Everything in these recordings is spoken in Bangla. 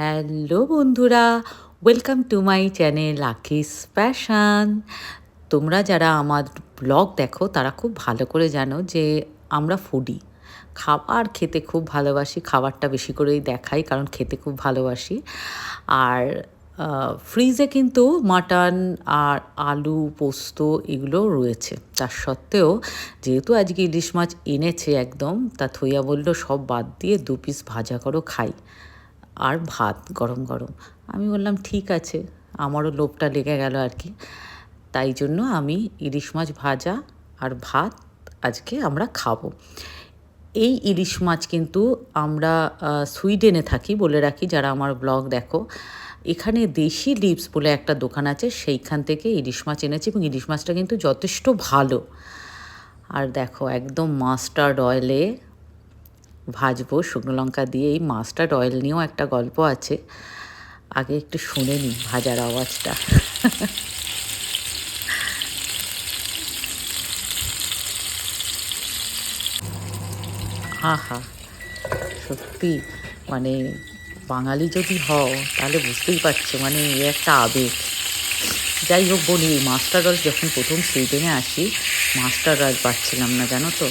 হ্যালো বন্ধুরা welcome to my channel Lucky's passion তোমরা যারা আমার ব্লগ দেখো, তারা খুব ভালো করে জানো যে আমরা ফুডি খাবার খেতে খুব ভালোবাসি, খাবারটা বেশি করেই দেখাই, কারণ খেতে খুব ভালোবাসি। আর ফ্রিজে কিন্তু মাটন আর আলু, পোস্ত এগুলো রয়েছে। তার সত্ত্বেও যেহেতু আজকে ইলিশ মাছ এনেছে একদম, তা থইয়া বলল সব বাদ দিয়ে দু পিস ভাজা করো খাই। আর ভাত গরম গরম। আমি বললাম, ঠিক আছে। আমারও লোভটা লেগে গেল আর কি। তাই জন্য আমি ইলিশ মাছ ভাজা আর ভাত আজকে আমরা খাব। এই ইলিশ মাছ কিন্তু আমরা সুইডেনে থাকি বলে রাখি। যারা আমার ব্লগ দেখো, এখানে দেশি লিপস বলে একটা দোকান আছে, সেইখান থেকে ইলিশ মাছ এনেছি এবং ইলিশ মাছটা কিন্তু যথেষ্ট ভালো। আর দেখো, একদম মাস্টার্ড অয়েলে ভাজবো, শুকনো লঙ্কা দিয়ে এই মাস্টার্ড অয়েল নিয়েও একটা গল্প আছে। আগে একটু শুনে নিই ভাজার আওয়াজটা। আহা সত্যি মানে বাঙালি যদি হও, তাহলে বুঝতেই পারছ মানে এ একটা আবেগ। যাই হোক বলি মাস্টার যখন প্রথম সুইডেনে আসি মাস্টার রস পাচ্ছিলাম না, জানো তো?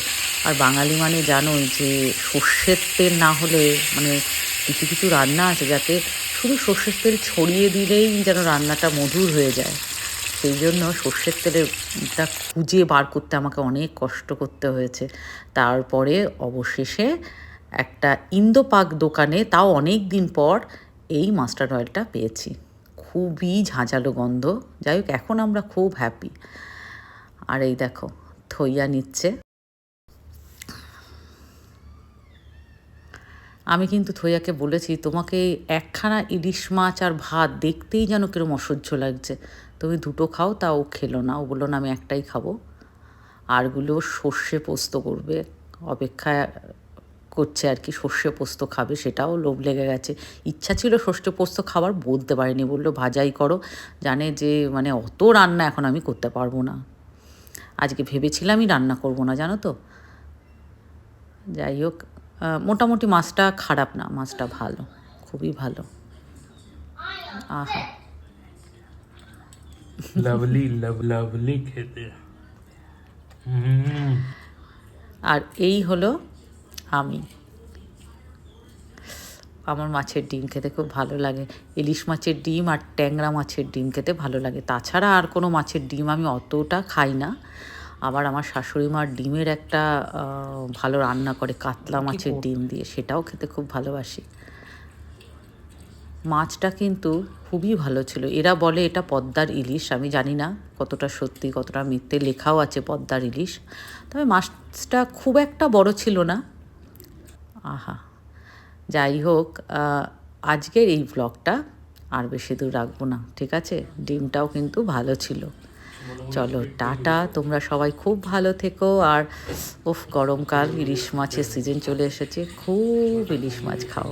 আর বাঙালি মানে জানোই যে সর্ষের তেল না হলে মানে কিছু কিছু রান্না আছে যাতে শুধু সর্ষের তেল ছড়িয়ে দিলেই যেন রান্নাটা মধুর হয়ে যায়। সেই জন্য সর্ষের তেলেরটা খুঁজে বার করতে আমাকে অনেক কষ্ট করতে হয়েছে। তারপরে অবশেষে একটা ইন্দোপাক দোকানে তাও অনেক দিন পর এই মাস্টার্ড অয়েলটা পেয়েছি। খুবই ঝাঁঝালো গন্ধ। যাই হোক, এখন আমরা খুব হ্যাপি আর এই দেখো, থইয়া নিচ্ছে। আমি কিন্তু থইয়াকে বলেছি, তোমাকে একখানা ইলিশ মাছ আর ভাত দেখতেই যেন কিরম অসহ্য লাগছে। তুমি দুটো খাও, তা ও খেলো না। ও বলল, না, আমি একটাই খাব। আরগুলো সর্ষে পোস্ত করবে অপেক্ষা করছে আর কি, সর্ষে পোস্ত খাবে, সেটাও লোভ লেগে গেছে। ইচ্ছা ছিল সর্ষে পোস্ত খাবার, বলতে পারিনি, বলল, ভাজাই করো। জানে যে মানে অত রান্না এখন আমি করতে পারব না। আজকে ভেবেছিলামই রান্না করব না, জানো তো? যাই হোক মোটামুটি মাছটা খারাপ না মাছটা ভালো খুবই ভালো। আহা। লাভলি লাভ লাভলি খেতে। আর এই হলো আমি। আমার মাছের ডিম খেতে খুব ভালো লাগে। ইলিশ মাছের ডিম আর ট্যাংরা মাছের ডিম খেতে ভালো লাগে। তাছাড়া আর কোনো মাছের ডিম আমি অতটা খাই না। আবার আমার শাশুড়ি মার ডিমের একটা ভালো রান্না করে কাতলা মাছের ডিম দিয়ে সেটাও খেতে খুব ভালোবাসি। মাছটা কিন্তু খুবই ভালো ছিল। এরা বলে এটা পদ্মার ইলিশ আমি জানি না কতটা সত্যি কতটা মিথ্যে লেখাও আছে পদ্মার ইলিশ। তবে মাছটা খুব একটা বড় ছিল না। আহা যাই হোক আজকের এই ব্লগটা আর বেশি দূর রাখব না ঠিক আছে? ডিমটাও কিন্তু ভালো ছিল। চলো, টাটা। তোমরা সবাই খুব ভালো থেকো। আর, উফ, গরমকাল, ইলিশ মাছের সিজন চলে এসেছে। খুব ইলিশ মাছ খাও।